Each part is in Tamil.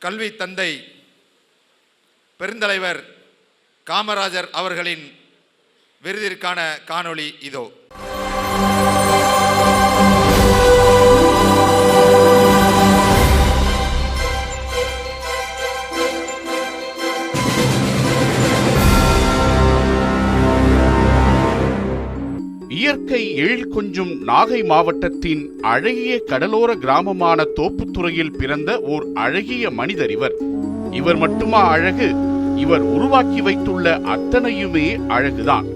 கல்வி தந்தை பெருந்தலைவர் காமராஜர் அவர்களின் விருதிற்கான காணொளி இதோ. இயற்கை எழில் கொஞ்சும் நாகை மாவட்டத்தின் அழகிய கடலோர கிராமமான தோப்புத்துறையில் பிறந்த ஓர் அழகிய மனிதர் இவர். இவர் மட்டுமா அழகு? இவர் உருவாக்கி வைத்துள்ள அத்தனையுமே அழகுதான்.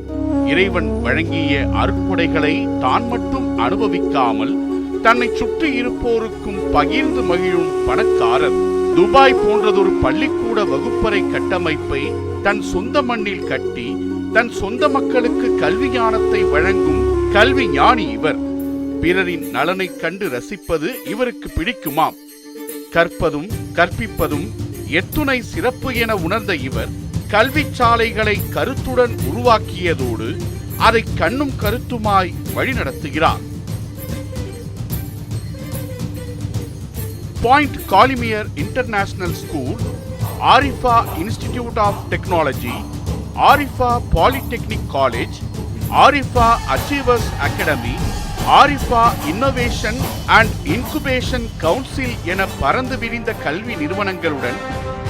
இறைவன் வழங்கிய அருட்கொடைகளை தான் மட்டும் அனுபவிக்காமல் தன்னை சுற்றி இருப்போருக்கும் பகிர்ந்து மகிழும் பணக்காரர் துபாய் போன்றதொரு பள்ளிக்கூட வகுப்பறை கட்டமைப்பை தன் சொந்த மண்ணில் கட்டி தன் சொந்த மக்களுக்கு கல்வி ஞானத்தை வழங்கும் கல்வி ஞானி இவர். பிறரின் நலனை கண்டு ரசிப்பது இவருக்கு பிடிக்குமாம். கற்பதும் கற்பிப்பதும் எத்துணை சிறப்பு என உணர்ந்த இவர் கல்வி சாலைகளை கருத்துடன் உருவாக்கியதோடு அதை கண்ணும் கருத்துமாய் வழிநடத்துகிறார். Point Calimere international school Arifa institute of technology Arifa polytechnic college Arifa achievers academy Arifa innovation and incubation council என பறந்து விரிந்த கல்வி நிறுவனங்களுடன்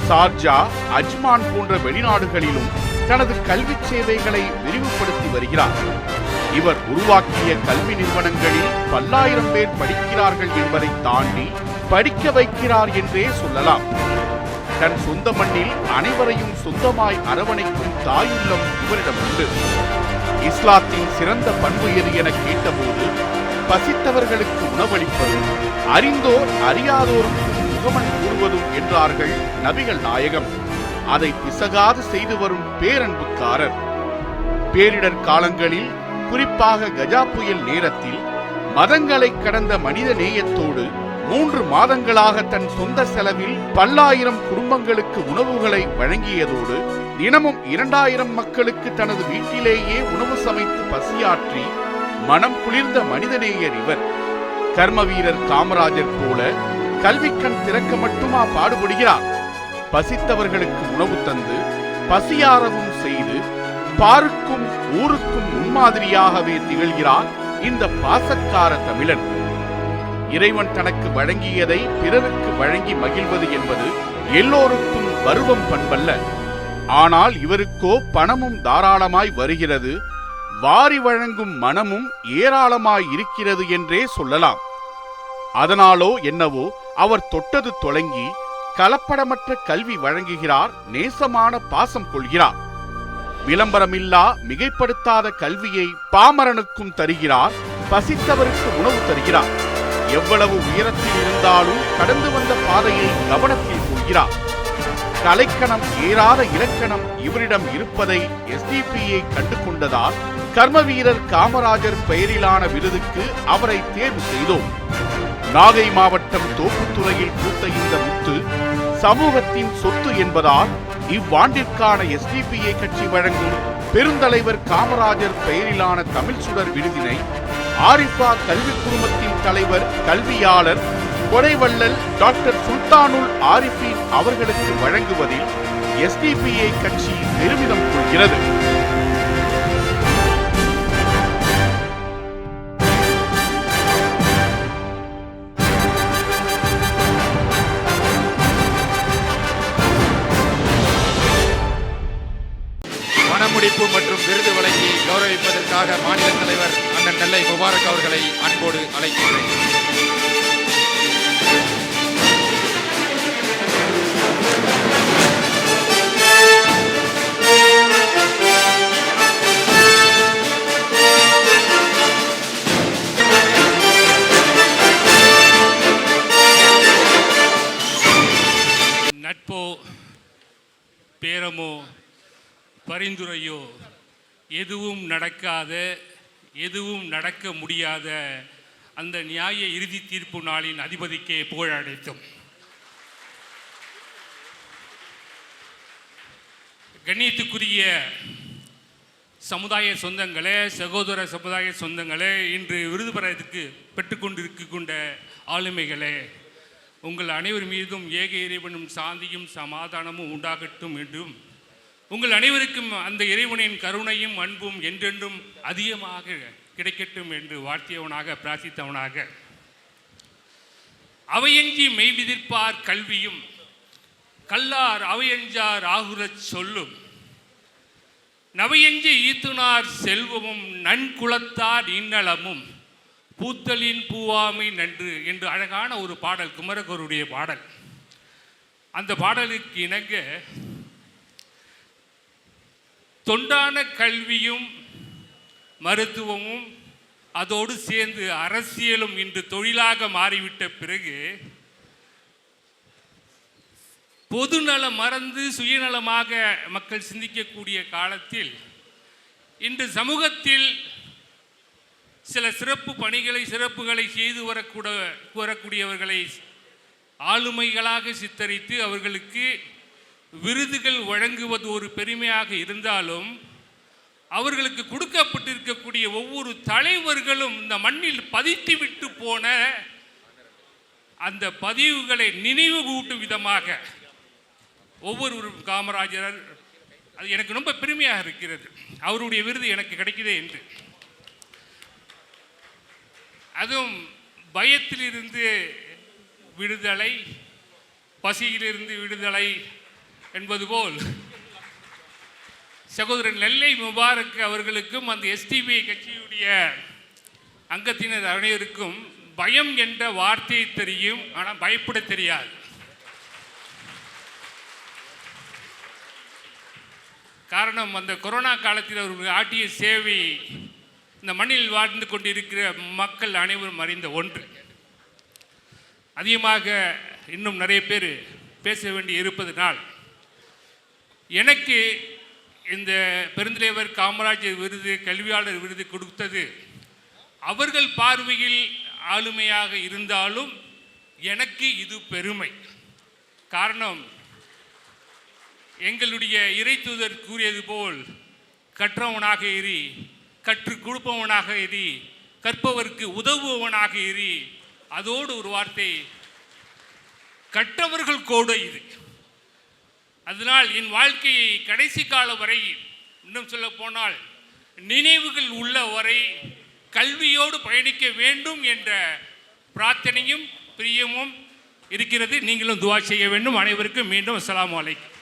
சார்ஜா அஜ்மான் போன்ற வெளிநாடுகளிலும் தனது கல்வி சேவைகளை விரிவுபடுத்தி வருகிறார். இவர் உருவாக்கிய கல்வி நிறுவனங்களில் பல்லாயிரம் பேர் படிக்கிறார்கள் என்பதை தாண்டி படிக்க வைக்கிறார் என்றே சொல்லலாம். தன் சொந்த மண்ணில் அனைவரையும் சொந்தமாய் அரவணைக்கும் தாயுள்ளம் இவரிடம் உண்டு இஸ்லாத்தின் சிறந்த பண்பு எது என கேட்டபோது பசித்தவர்களுக்கு உணவளிப்பதும் அறிந்தோர் அறியாதோருக்கு முகமன் கூறுவதும் என்றார்கள் நபிகள் நாயகம். அதை பிசகாது செய்து வரும் பேரன்புக்காரர். பேரிடர் காலங்களில் குறிப்பாக கஜா புயல் நேரத்தில் மதங்களை கடந்த மனித நேயத்தோடு மூன்று மாதங்களாக தன் சொந்த செலவில் பல்லாயிரம் குடும்பங்களுக்கு உணவுகளை வழங்கியதோடு தினமும் இரண்டாயிரம் மக்களுக்கு தனது வீட்டிலேயே உணவு சமைத்து பசியாற்றி மனம் குளிர்ந்த மனிதநேயர் இவர். கர்ம வீரர் காமராஜர் போல கல்விக்கண் திறக்க மட்டுமா பாடுபடுகிறார்? பசித்தவர்களுக்கு உணவு தந்து பசியாரவும் செய்து பாருக்கும் ஊருக்கும் முன்மாதிரியாகவே திகழ்கிறார் இந்த பாசக்கார தமிழன். இறைவன் தனக்கு வழங்கியதை பிறருக்கு வழங்கி மகிழ்வது என்பது எல்லோருக்கும் பருவம் பண்பல்ல. ஆனால் இவருக்கோ பணமும் தாராளமாய் வருகிறது வாரி வழங்கும் மனமும் ஏராளமாய் இருக்கிறது என்றே சொல்லலாம். அதனாலோ என்னவோ அவர் தொட்டது தொடங்கி கலப்படமற்ற கல்வி வழங்குகிறார் நேசமான பாசம் கொள்கிறார். விளம்பரமில்லா மிகைப்படுத்தாத கல்வியை பாமரனுக்கும் தருகிறார் பசித்தவருக்கு உணவு தருகிறார். எவ்வளவு உயரத்தில் இருந்தாலும் கடந்து வந்த பாதையை கவனத்தில் கொள்கிறார். கலைக்கணம் ஏறாத இலக்கணம் இவரிடம் இருப்பதை எஸ்டிபிஐ கண்டு கொண்டதால் கர்ம வீரர் காமராஜர் பெயரிலான விருதுக்கு அவரை தேர்வு செய்தோம். நாகை மாவட்டம் தோப்புத்துறையில் பூத்த இந்த முத்து சமூகத்தின் சொத்து என்பதால் இவ்வாண்டிற்கான எஸ்டிபிஐ கட்சி வழங்கும் பெருந்தலைவர் காமராஜர் பெயரிலான தமிழ் சுடர் விருதினை ஆரிஃபா கல்வி குழுமத்தின் தலைவர் கல்வியாளர் கொடைவள்ளல் டாக்டர் சுல்தானுல் ஆரிஃபின் அவர்களுக்கு வழங்குவதில் எஸ்டிபிஐ கட்சி பெருமிதம் கொள்கிறது. பேரமோ பரிந்துரையோ எதுவும் நடக்காத எதுவும் நடக்க முடியாத அந்த நியாய இறுதி தீர்ப்பு நாளின் அதிபதிக்கே புகழடைத்தோம் கண்ணியத்துக்குரிய சமுதாய சொந்தங்களே சகோதர சமுதாய சொந்தங்களே இன்று விருது பெறதுக்கு பெற்றுக்கொண்டிருக்கின்ற ஆளுமைகளே உங்கள் அனைவர் மீதும் ஏக இறைவனும் சாந்தியும் சமாதானமும் உண்டாகட்டும் என்றும். உங்கள் அனைவருக்கும் அந்த இறைவனின் கருணையும் அன்பும் என்றென்றும் அதிகமாக கிடைக்கட்டும் என்று வாழ்த்தியவனாக பிரார்த்தித்தவனாக. அவையஞ்சி மெய்விதிர்ப்பார் கல்வியும் கல்லார் அவையஞ்சார் ஆகுரச் சொல்லும். நவையஞ்சி ஈத்துனார் செல்வமும் நன்குலத்தார் இன்னலமும். பூத்தலின் பூவாமை நன்று என்று அழகான ஒரு பாடல் குமரகருடைய பாடல். அந்த பாடலுக்கு இணங்க தொண்டான கல்வியும் மருத்துவமும் அதோடு சேர்ந்து அரசியலும் இன்று தொழிலாக மாறிவிட்ட பிறகு பொதுநலம் மறந்து சுயநலமாக மக்கள் சிந்திக்கக்கூடிய காலத்தில் இன்று சமூகத்தில் சில சிறப்பு பணிகளை சிறப்புகளை செய்து வரக்கூட வரக்கூடியவர்களை ஆளுமைகளாக சித்தரித்து அவர்களுக்கு விருதுகள் வழங்குவது ஒரு பெருமையாக இருந்தாலும் அவர்களுக்கு கொடுக்கப்பட்டிருக்கக்கூடிய ஒவ்வொரு தலைவர்களும் இந்த மண்ணில் பதித்து விட்டு போன அந்த பதிவுகளை நினைவு கூட்டும் விதமாக ஒவ்வொருவரும் காமராஜர் அது எனக்கு ரொம்ப பெருமையாக இருக்கிறது. அவருடைய விருது எனக்கு கிடைக்குதே என்று. அதுவும் பயத்திலிருந்து விடுதலை பசியிலிருந்து விடுதலை என்பது போல். சகோதரன் நெல்லை முபாரக் அவர்களுக்கும் அந்த எஸ்டிபிஐ கட்சியுடைய அங்கத்தினர் அனைவருக்கும் பயம் என்ற வார்த்தை தெரியும் ஆனால் பயப்பட தெரியாது. காரணம் அந்த கொரோனா காலத்தில் அவர்கள் ஆட்டிய சேவை இந்த மண்ணில் வாழ்ந்து கொண்டிருக்கிற மக்கள் அனைவரும் அறிந்த ஒன்று. அதிகமாக இன்னும் நிறைய பேர் பேச வேண்டி இருப்பதனால் எனக்கு இந்த பெருந்தலைவர் காமராஜர் விருது கல்வியாளர் விருது கொடுத்தது அவர்கள் பார்வையில் ஆளுமையாக இருந்தாலும் எனக்கு இது பெருமை. காரணம் எங்களுடைய இறை தூதர் கூறியது போல் கற்றவனாக ஏறி கற்றுக் கொடுப்பவனாக இரு கற்பவருக்கு உதவுபவனாக இரு. அதோடு ஒரு வார்த்தை கற்றவர்கள் கோடு இது. அதனால் என் வாழ்க்கையை கடைசி கால வரை இன்னும் சொல்ல போனால் நினைவுகள் உள்ள வரை கல்வியோடு பயணிக்க வேண்டும் என்ற பிரார்த்தனையும் பிரியமும் இருக்கிறது. நீங்களும் துவா செய்ய வேண்டும். அனைவருக்கும் மீண்டும் அஸ்லாம் வலைக்கும்